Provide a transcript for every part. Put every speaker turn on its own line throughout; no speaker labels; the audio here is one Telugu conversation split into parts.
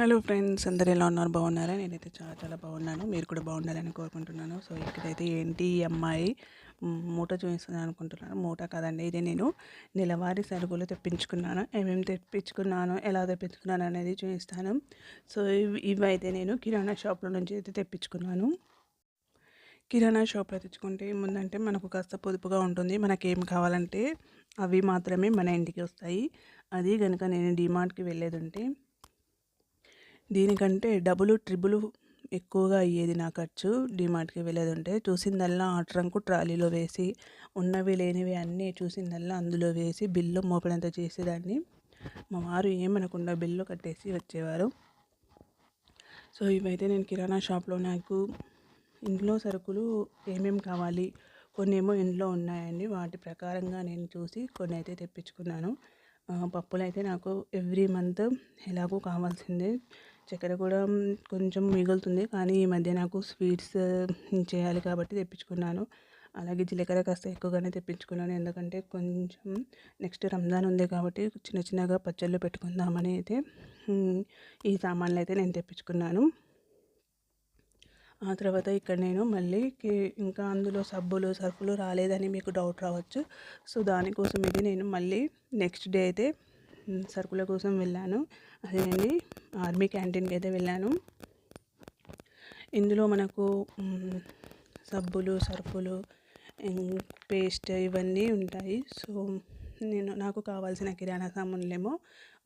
హలో ఫ్రెండ్స్ అందరు ఎలా ఉన్నారు? బాగున్నారా? నేనైతే చాలా చాలా బాగున్నాను. మీరు కూడా బాగుండాలని కోరుకుంటున్నాను. సో ఇక్కడైతే ఏంటి ఈ అమ్మాయి? మూట చూపిస్తున్నాను అనుకుంటున్నాను. మూట కాదండి ఇది నేను నెలవారీ సరుకులు తెప్పించుకున్నాను. ఏమేమి తెప్పించుకున్నాను ఎలా తెప్పించుకున్నాను అనేది చూపిస్తాను. సో ఇవి ఇవైతే నేను కిరాణా షాప్లో నుంచి అయితే తెప్పించుకున్నాను. కిరాణా షాప్లో తెచ్చుకుంటే ముందంటే మనకు కాస్త పొదుపుగా ఉంటుంది. మనకేం కావాలంటే అవి మాత్రమే మన ఇంటికి వస్తాయి. అది కనుక నేను డిమార్ట్కి వెళ్ళేది ఉంటే దీనికంటే డబుల్ ట్రిబుల్ ఎక్కువగా అయ్యేది నా ఖర్చు. డిమార్ట్కి వెళ్ళేది ఉంటే చూసిందల్లా ఆ ట్రంకు ట్రాలీలో వేసి ఉన్నవి లేనివి అన్నీ చూసిందల్లా అందులో వేసి బిల్లు మోపడంత చేసేదాన్ని. మా వారు ఏమనకుండా బిల్లు కట్టేసి వచ్చేవారు. సో ఇవైతే నేను కిరాణా షాప్లో నాకు ఇంట్లో సరుకులు ఏమేమి కావాలి కొన్ని ఏమో ఇంట్లో ఉన్నాయండి వాటి ప్రకారంగా నేను చూసి కొన్ని అయితే తెప్పించుకున్నాను. ఆ, పప్పులు అయితే నాకు ఎవ్రీ మంత్ ఎలాగో కావాల్సిందే. చక్కెర కూడా కొంచెం మిగులుతుంది. కానీ ఈ మధ్య నాకు స్వీట్స్ చేయాలి కాబట్టి తెప్పించుకున్నాను. అలాగే జీలకర్ర కాస్త ఎక్కువగానే తెప్పించుకున్నాను. ఎందుకంటే కొంచెం నెక్స్ట్ రంజాన్ ఉంది కాబట్టి చిన్న చిన్నగా పచ్చళ్ళు పెట్టుకుందామని అయితే ఈ సామాన్లు అయితే నేను తెప్పించుకున్నాను. ఆ తర్వాత ఇక్కడ నేను మళ్ళీ ఇంకా అందులో సబ్బులు సర్ఫులు రాలేదని మీకు డౌట్ రావచ్చు. సో దానికోసం ఇది నేను మళ్ళీ నెక్స్ట్ డే అయితే సరుకుల కోసం వెళ్ళాను. అదేనండి. ఆర్మీ క్యాంటీన్కి అయితే వెళ్ళాను. ఇందులో మనకు సబ్బులు సర్ఫులు పేస్ట్ ఇవన్నీ ఉంటాయి. సో నేను నాకు కావాల్సిన కిరాణా సామాన్లేమో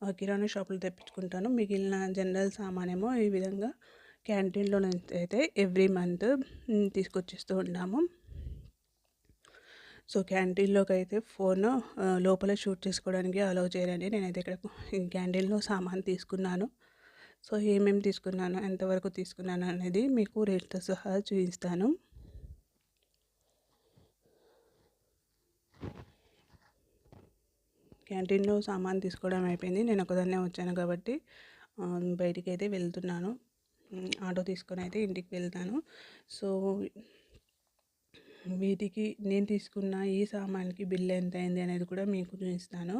ఆ కిరాణా షాపులు తెప్పించుకుంటాను. మిగిలిన జనరల్ సామానేమో ఈ విధంగా క్యాంటీన్లో నుంచి అయితే ఎవ్రీ మంత్ తీసుకొచ్చిస్తూ ఉంటాము. సో క్యాంటీన్లోకి అయితే ఫోన్ లోపల షూట్ చేసుకోవడానికి అలౌ చేయరండి. నేనైతే ఇక్కడ క్యాంటీన్లో సామాన్ తీసుకున్నాను. సో ఏమేమి తీసుకున్నాను ఎంతవరకు తీసుకున్నాను అనేది మీకు రేట్తో సహా చూపిస్తాను. క్యాంటీన్లో సామాన్ తీసుకోవడం అయిపోయింది. నేను ఒకదాన్నే వచ్చాను కాబట్టి బయటికి అయితే వెళ్తున్నాను. ఆటో తీసుకొని అయితే ఇంటికి వెళ్తాను. సో వీటికి నేను తీసుకున్న ఈ సామాన్కి బిల్ ఎంత అయింది అనేది కూడా మీకు చూపిస్తాను.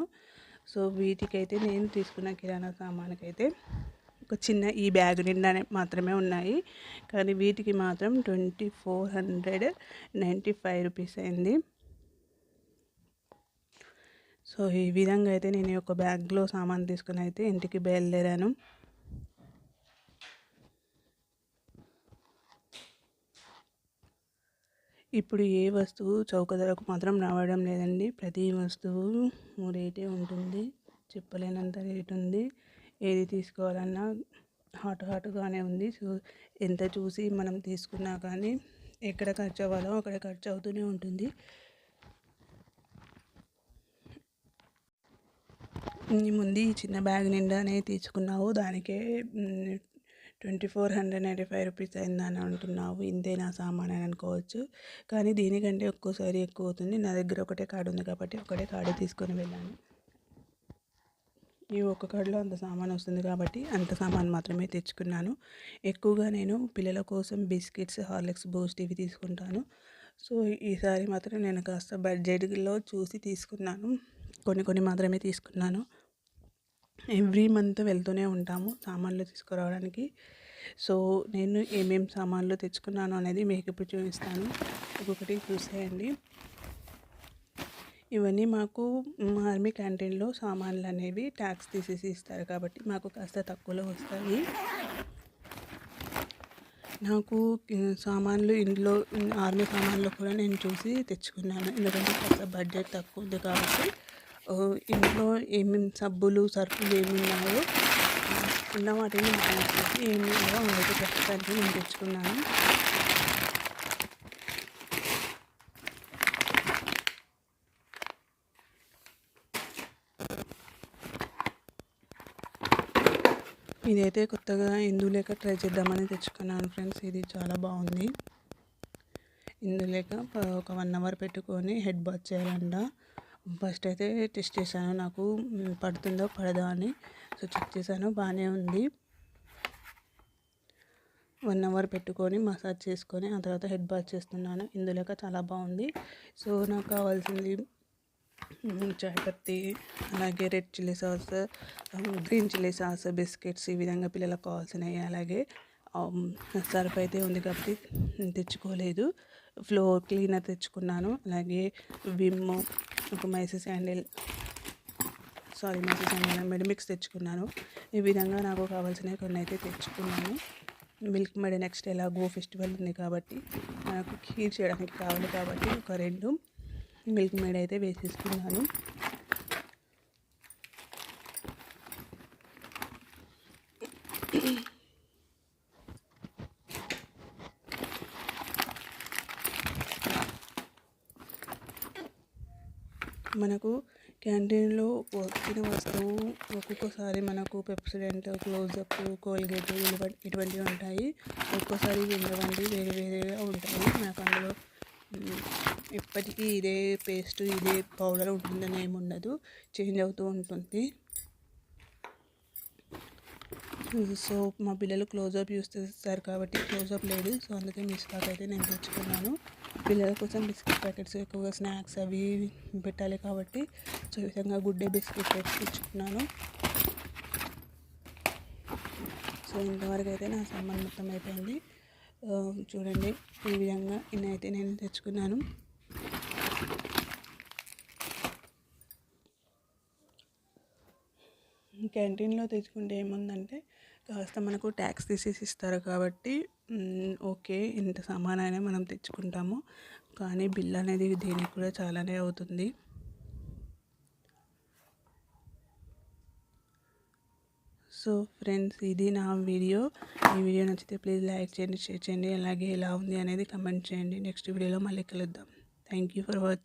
సో వీటికైతే నేను తీసుకున్న కిరాణా సామాన్కైతే ఒక చిన్న ఈ బ్యాగ్ నిండానే మాత్రమే ఉన్నాయి. కానీ వీటికి మాత్రం twenty four hundred ninety five rupees అయింది. సో ఈ విధంగా అయితే నేను ఈ ఒక బ్యాగ్లో సామాన్ తీసుకుని అయితే ఇంటికి బయలుదేరాను. ఇప్పుడు ఏ వస్తువు చౌక ధరకు మాత్రం రావడం లేదండి. ప్రతి వస్తువు రేటే ఉంటుంది. చెప్పలేనంత రేటు ఉంది. ఏది తీసుకోవాలన్నా హాట్ హాట్గానే ఉంది. సో ఎంత చూసి మనం తీసుకున్నా కానీ ఎక్కడ ఖర్చు అవ్వాలో అక్కడ ఖర్చు అవుతూనే ఉంటుంది ముందు ఈ చిన్న బ్యాగ్ నిండానే తీసుకున్నావు. దానికే twenty four hundred ninety five rupees అయిందని అంటున్నావు. ఇంతే నా సామాన్ అని అనుకోవచ్చు. కానీ దీనికంటే ఒక్కోసారి ఎక్కువ అవుతుంది. నా దగ్గర ఒకటే కార్డు ఉంది కాబట్టి ఒకటే కార్డు తీసుకొని వెళ్ళాను. ఈ ఒక్క కార్డులో అంత సామాన్ వస్తుంది కాబట్టి అంత సామాన్ మాత్రమే తెచ్చుకున్నాను. ఎక్కువగా నేను పిల్లల కోసం బిస్కెట్స్ హార్లిక్స్ బూస్ట్ ఇవి తీసుకుంటాను. సో ఈసారి మాత్రం నేను కాస్త బడ్జెట్లో చూసి తీసుకున్నాను. కొన్ని కొన్ని మాత్రమే తీసుకున్నాను. ఎవ్రీ మంత్ వెళ్తూనే ఉంటాము సామాన్లు తీసుకురావడానికి. సో నేను ఏమేమి సామాన్లు తెచ్చుకున్నాను అనేది మీకు ఇప్పుడు చూపిస్తాను. ఒక్కొక్కటి చూసేయండి. ఇవన్నీ మాకు ఆర్మీ క్యాంటీన్లో సామాన్లు అనేవి ట్యాక్స్ తీసేసి ఇస్తారు కాబట్టి మాకు కాస్త తక్కువలో వస్తాయి. నాకు సామాన్లు ఇంట్లో ఆర్మీ సామాన్లు కూడా నేను చూసి తెచ్చుకున్నాను. ఎందుకంటే కాస్త బడ్జెట్ తక్కువ ఉంది కాబట్టి ఇంట్లో ఏమేమి సబ్బులు సరుకులు ఏమి ఉన్నాయో ఉన్న వాటిని ఏమి ఉన్నాయో ప్రస్తుతానికి నేను తెచ్చుకున్నాను. ఇదైతే కొత్తగా ఇందులేక ట్రై చేద్దామని తెచ్చుకున్నాను ఫ్రెండ్స్. ఇది చాలా బాగుంది. ఇందులేక ఒక వన్ అవర్ పెట్టుకొని హెడ్ బాత్ చేయాలంట. ఫస్ట్ అయితే టెస్ట్ చేశాను నాకు పడుతుందో పడదా అని. సో చెక్ చేశాను బాగానే ఉంది. వన్ అవర్ పెట్టుకొని మసాజ్ చేసుకొని ఆ తర్వాత హెడ్ బాత్ చేస్తున్నాను. ఇందులేక చాలా బాగుంది. సో నాకు కావాల్సింది చాయ్ పత్తి అలాగే red chilli sauce green chilli sauce biscuits ఈ విధంగా పిల్లలకు కావాల్సినవి. అలాగే సర్ఫ్ అయితే ఉంది కాబట్టి తెచ్చుకోలేదు. ఫ్లోర్ క్లీనర్ తెచ్చుకున్నాను. అలాగే విమ్ ఒక మైసీ శాండిల్ సారీ మైసీ శాండిల్ మెడిమిక్స్ తెచ్చుకున్నాను. ఈ విధంగా నాకు కావాల్సినవి కొన్ని అయితే తెచ్చుకున్నాను. మిల్క్ మెడ్ నెక్స్ట్ ఎలాగో ఫెస్టివల్ ఉంది కాబట్టి నాకు ఖీర్ చేయడానికి కావాలి కాబట్టి ఒక రెండు. మిల్క్ మేడ్ అయితే వేసేసుకున్నాను. మనకు క్యాంటీన్లో వచ్చిన వస్తువు ఒక్కొక్కసారి మనకు పెప్సిడెంట్ క్లోజప్ కోల్గేట్ ఇటువంటివి ఉంటాయి. ఒక్కోసారి ఉండవండి వేరే వేరేగా ఉంటాయి. నాకు అందులో ఎప్పటికీ ఇదే పేస్ట్ ఇదే పౌడర్ ఉంటుందని ఏమి ఉండదు. చేంజ్ అవుతూ ఉంటుంది. సో మా పిల్లలు క్లోజప్ యూస్ చేస్తారు కాబట్టి క్లోజప్ లేదు. సో అందుకే మిస్కాక్ అయితే నేను తెచ్చుకున్నాను. పిల్లల కోసం బిస్కెట్ ప్యాకెట్స్ ఎక్కువగా స్నాక్స్ అవి పెట్టాలి కాబట్టి సో ఈ విధంగా గుడ్ డే బిస్కెట్ తెచ్చుకున్నాను. సో ఇంతవరకు అయితే నా సామాన్ మొత్తం అయిపోయింది. చూడండి ఈ విధంగా ఇన్ని అయితే నేను తెచ్చుకున్నాను. క్యాంటీన్లో తెచ్చుకుంటే ఏముందంటే కాస్త మనకు ట్యాక్స్ తీసేసి ఇస్తారు కాబట్టి ఓకే ఇంత సామాన్ మనం తెచ్చుకుంటాము. కానీ బిల్ అనేది దీనికి కూడా చాలానే అవుతుంది. సో ఫ్రెండ్స్ ఇది నా వీడియో. ఈ వీడియో నచ్చితే ప్లీజ్ లైక్ చేయండి షేర్ చేయండి. అలాగే ఎలా ఉంది అనేది కమెంట్ చేయండి. నెక్స్ట్ వీడియోలో మళ్ళీ కలుద్దాం. Thank you for watching